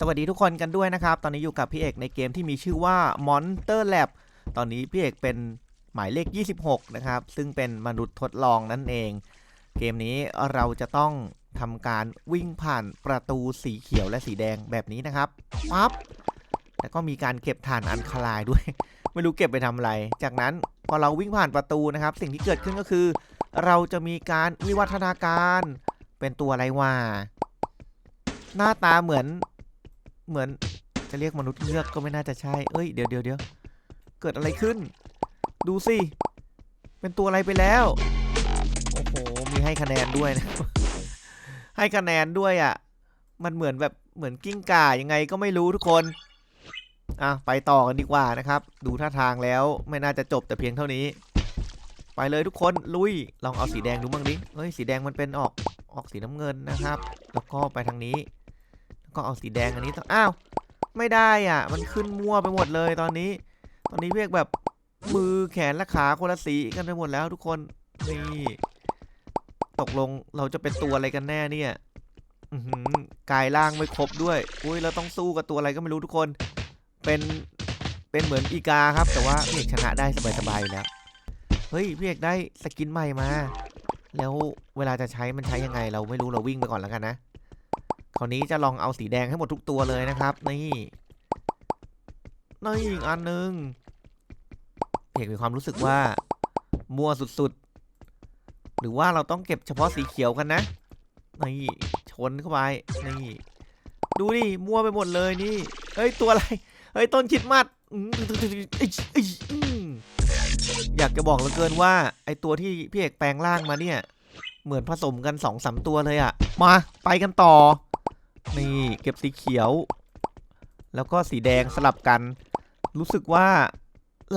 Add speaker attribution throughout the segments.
Speaker 1: สวัสดีทุกคนกันด้วยนะครับ ตอนนี้อยู่กับพี่เอกในเกมที่มีชื่อว่า Monster Lab ตอนนี้พี่เอกเป็นหมายเลข 26 นะครับ ซึ่งเป็นมนุษย์ทดลองนั่นเอง เกมนี้เราจะต้องทำการวิ่งผ่านประตูสีเขียวและสีแดงแบบนี้นะครับปั๊บแล้วก็มีการเก็บฐานอันคลายด้วย ไม่รู้เก็บไปทำอะไร จากนั้นพอเราวิ่งผ่านประตูนะครับ สิ่งที่เกิดขึ้นก็คือ เราจะมีการวิวัฒนาการ เป็นตัวอะไรวะหน้าตาเหมือน เหมือนจะเรียกมนุษย์เงือกก็ไม่น่าจะใช่ เอ้ย เดี๋ยวเดี๋ยวเดี๋ยวเกิดอะไรขึ้น ดูสิ เป็นตัวอะไรไปแล้ว โอ้โห มีให้คะแนนด้วยนะ ให้คะแนนด้วยอะ่ะ มันเหมือนแบบเหมือนกิ้งก่ายังไงก็ไม่รู้ทุกคน อะ ไปต่อกันดีกว่านะครับ ดูท่าทางแล้วไม่น่าจะจบแต่เพียงเท่านี้ ไปเลยทุกคน ลุย ลองเอาสีแดงดูบ้างดิเฮ้ย สีแดงมันเป็นออกออกสีน้ำเงินนะครับ แล้วก็ไปทางนี้ ก็เอาสีแดงอันนี้ต้องอ้าวไม่ได้อะ มันขึ้นมั่วไปหมดเลยตอนนี้ ตอนนี้เรียกแบบมือแขนและขาคนละสีกันไปหมดแล้วทุกคนนี่ตกลงเราจะเป็นตัวอะไรกันแน่เนี่ยอือหือกายร่างไม่ครบด้วยอุ้ยเราต้องสู้กับตัวอะไรก็ไม่รู้ทุกคน เป็นเป็นเหมือนอีกาครับ แต่ว่าเพี่เอกชนะได้สบายๆอยู่แล้วเฮ้ยเพี่เอกได้สกินใหม่มา แล้วเวลาจะใช้มันใช้ยังไง เราไม่รู้เราวิ่งไปก่อนแล้วกันนะ คราวนี้จะลองเอาสีแดงให้หมดทุกตัวเลยนะครับ นี่นี่อีกอันหนึ่งพี่เอกมีความรู้สึกว่า มั่วสุดๆ หรือว่าเราต้องเก็บเฉพาะสีเขียวกันนะ นี่ชนเข้าไป นี่ ดูดิมั่วไปหมดเลยนี่ เฮ้ย ตัวอะไร เฮ้ย ต้นคิดมัดอืมอยากจะบอกเหลือเกินว่า ไอตัวที่พี่เอกแปลงร่างมาเนี่ย เหมือนผสมกันสองสามตัวเลยอะ มาไปกันต่อ นี่เก็บสีเขียว แล้วก็สีแดงสลับกัน รู้สึกว่า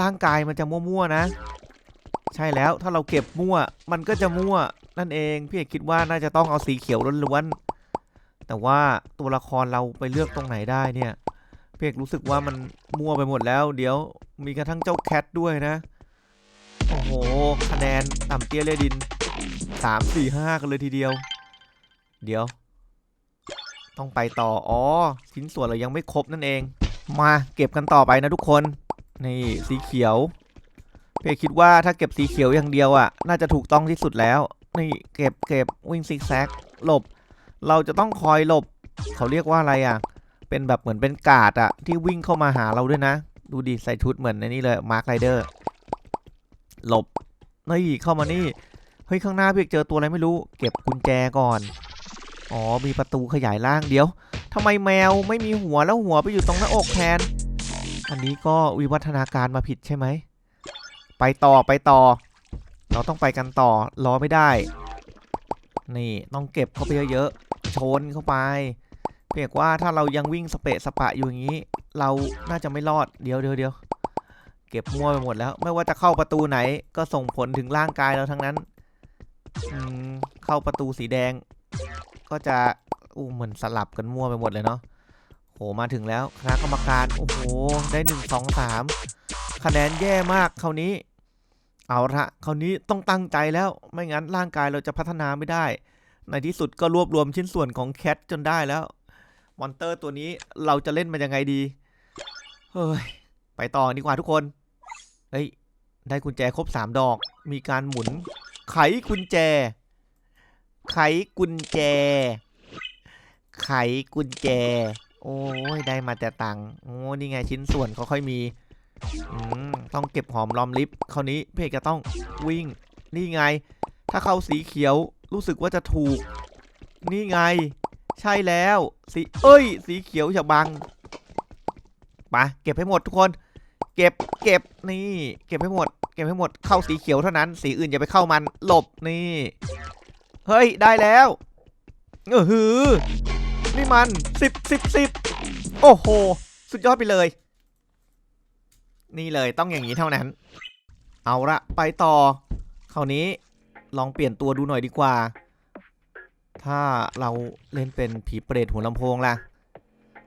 Speaker 1: ร่างกายมันจะมั่วๆนะ ใช่แล้วถ้าเราเก็บมั่ว มันก็จะมั่วนั่นเองพี่เอกคิดว่าน่าจะต้องเอาสีเขียวล้วนๆแต่ว่าตัวละครเราไปเลือกตรงไหนได้เนี่ยพี่เอกรู้สึกว่ามันมั่วไปหมดแล้ว เดี๋ยวมีกระทั่งเจ้าแคทด้วยนะโอ้โหคะแนนต่ำเตี้ยเลยดินสามสี่ห้ากันเลยทีเดียว เดี๋ยว ต้องไปต่อ อ๋อชิ้นส่วนเรายังไม่ครบนั่นเอง มาเก็บกันต่อไปนะทุกคน นี่สีเขียว เพคิดว่าถ้าเก็บสีเขียวอย่างเดียวอะ น่าจะถูกต้องที่สุดแล้ว นี่เก็บเก็บวิ่งซิกแซกหลบ เราจะต้องคอยหลบ เขาเรียกว่าอะไรอะ เป็นแบบเหมือนเป็นกาดอะที่วิ่งเข้ามาหาเราด้วยนะ ดูดิใส่ชุดเหมือนในนี้เลยมาร์คไรเดอร์หลบนี่เข้ามานี่เฮ้ยข้างหน้าพี่เอกเจอตัวอะไรไม่รู้ เก็บกุญแจก่อน อ๋อ มีประตูขยายล่างเดี๋ยวทำไมแมวไม่มีหัวแล้วหัวไปอยู่ตรงหน้าอกแทน อันนี้ก็วิวัฒนาการมาผิดใช่ไหม ไปต่อไปต่อ เราต้องไปกันต่อรอไม่ได้ นี่ต้องเก็บเข้าไปเยอะๆ ชนเข้าไป เพียกว่าถ้าเรายังวิ่งสเปะสปะอยู่อย่างนี้ เราน่าจะไม่รอด เดี๋ยวเดี๋ยวเดี๋ยวเก็บมั่วไปหมดแล้ว ไม่ว่าจะเข้าประตูไหนก็ส่งผลถึงร่างกายเราทั้งนั้นเข้าประตูสีแดง ก็จะอู้เหมือนสลับกันมั่วไปหมดเลยเนาะโหมาถึงแล้วคณะกรรมการโอ้โหได้หนึ่งสองสามคะแนนแย่มากคราวนี้ เอาละคราวนี้ต้องตั้งใจแล้วไม่งั้นร่างกายเราจะพัฒนาไม่ได้ ในที่สุดก็รวบรวมชิ้นส่วนของแคทจนได้แล้วมอนเตอร์ตัวนี้เราจะเล่นมันยังไงดีเฮ้ยไปต่อดีกว่าทุกคนเฮ้ยได้กุญแจครบสามดอก มีการหมุนไขกุญแจ ไขกุญแจ ไขกุญแจ โอ้ยได้มาแต่ตังค์โอ้นี่ไงชิ้นส่วนเขาค่อยมีอืมต้องเก็บหอมรอมริบคราวนี้พี่เอกจะต้องวิ่ง นี่ไง ถ้าเข้าสีเขียวรู้สึกว่าจะถูก นี่ไง ใช่แล้วสีเอ้ย สีเขียวอย่าบังไปเก็บให้หมดทุกคน เก็บเก็บนี่ เก็บให้หมด เก็บให้หมดเข้าสีเขียวเท่านั้น สีอื่นอย่าไปเข้ามันหลบนี่ เฮ้ย ได้แล้วเออหือ นี่มันสิบสิบสิบโอ้โห สุดยอดไปเลย นี่เลยต้องอย่างนี้เท่านั้น เอาละไปต่อคราวนี้ลองเปลี่ยนตัวดูหน่อยดีกว่า ถ้าเราเล่นเป็นผีเปรตหัวลำโพงล่ะ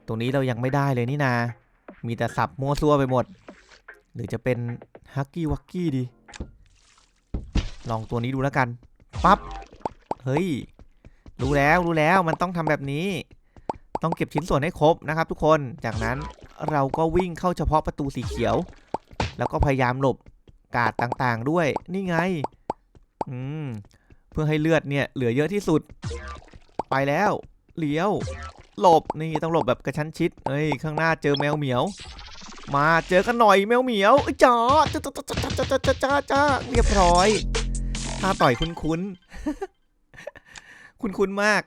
Speaker 1: ตรงนี้เรายังไม่ได้เลยนี่นา มีแต่สับมั่วซั่วไปหมด หรือจะเป็นฮักกี้วักกี้ดี ลองตัวนี้ดูแล้วกัน ปับ๊บ เฮ้ย รู้แล้วรู้แล้วมันต้องทำแบบนี้ ต้องเก็บชิ้นส่วนให้ครบนะครับ ทุกคน จากนั้นเราก็วิ่งเข้าเฉพาะประตูสีเขียว แล้วก็พยายามหลบกาดต่างๆด้วย นี่ไง อืม เพื่อให้เลือดเนี่ยเหลือเยอะที่สุด ไปแล้ว เลี้ยว หลบ นี่ต้องหลบแบบกระชั้นชิดเฮ้ย ข้างหน้าเจอแมวเหมียว มาเจอกันหน่อยแมวเหมียวจ้าจ้าจ้าจ้าจ้าจ้าจ้าเรียบร้อยถ้าต่อยคุ้นๆ คุ้นคุ้นๆมาก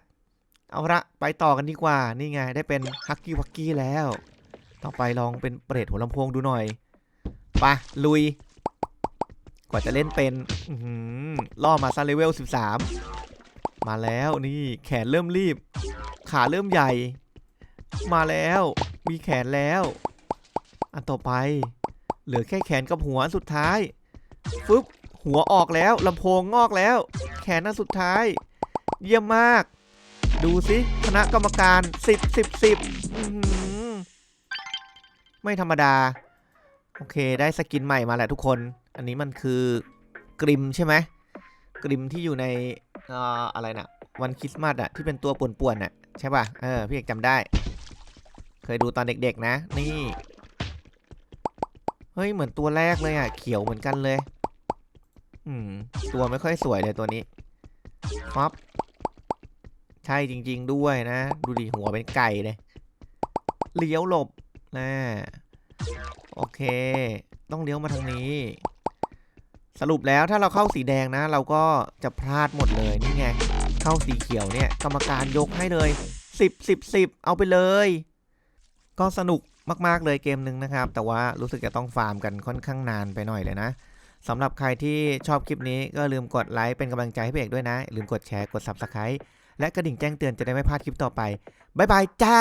Speaker 1: เอาละไปต่อกันดีกว่า นี่ไง ได้เป็นฮักกี้วักกี้แล้ว ต่อไปลองเป็นเปรตหัวลำโพงดูหน่อยไปะลุย กว่าจะเล่นเป็นล่อมาซะเลเวล 13 มาแล้วนี่แขนเริ่มรีบ ขาเริ่มใหญ่ มาแล้ว มีแขนแล้ว อันต่อไป เหลือแค่แขนกับหัวสุดท้ายฟึบหัวออกแล้วลำโพงงอกแล้ว แขนอันสุดท้าย เยี่ยมมาก ดูสิคณะกรรมการสิบสิบสิบไม่ธรรมดา โอเค ได้สกินใหม่มาแหละทุกคน อันนี้มันคือกริมใช่ไหมกริมที่อยู่ในอ่ออะไรนะวันคริสต์มาสอะที่เป็นตัวป่วนๆน่ะใช่ป่ะเออพี่เอกจำได้ เคยดูตอนเด็กๆนะ นี่ เฮ้ย เหมือนตัวแรกเลยอะเขียวเหมือนกันเลย อืม ตัวไม่ค่อยสวยเลยตัวนี้ฟับ ใช่จริง ๆ ด้วยนะ ดูดิหัวเป็นไก่เลยเลี้ยวหลบนะโอเค ต้องเลี้ยวมาทางนี้ สรุปแล้วถ้าเราเข้าสีแดงนะ เราก็จะพลาดหมดเลยนี่ไง เข้าสีเขียวเนี่ย กรรมการยกให้เลย 10 10 10 เอาไปเลย ก็สนุกมาก ๆ เลยเกมหนึ่งนะครับ แต่ว่ารู้สึกจะต้องฟาร์มกันค่อนข้างนานไปหน่อยเลยนะสำหรับใครที่ชอบคลิปนี้ก็ลืมกดไลค์เป็นกำลังใจให้พี่เอกด้วยนะ ลืมกดแชร์กด Subscribe และกระดิ่งแจ้งเตือนจะได้ไม่พลาดคลิปต่อไป บ๊ายบายจ้า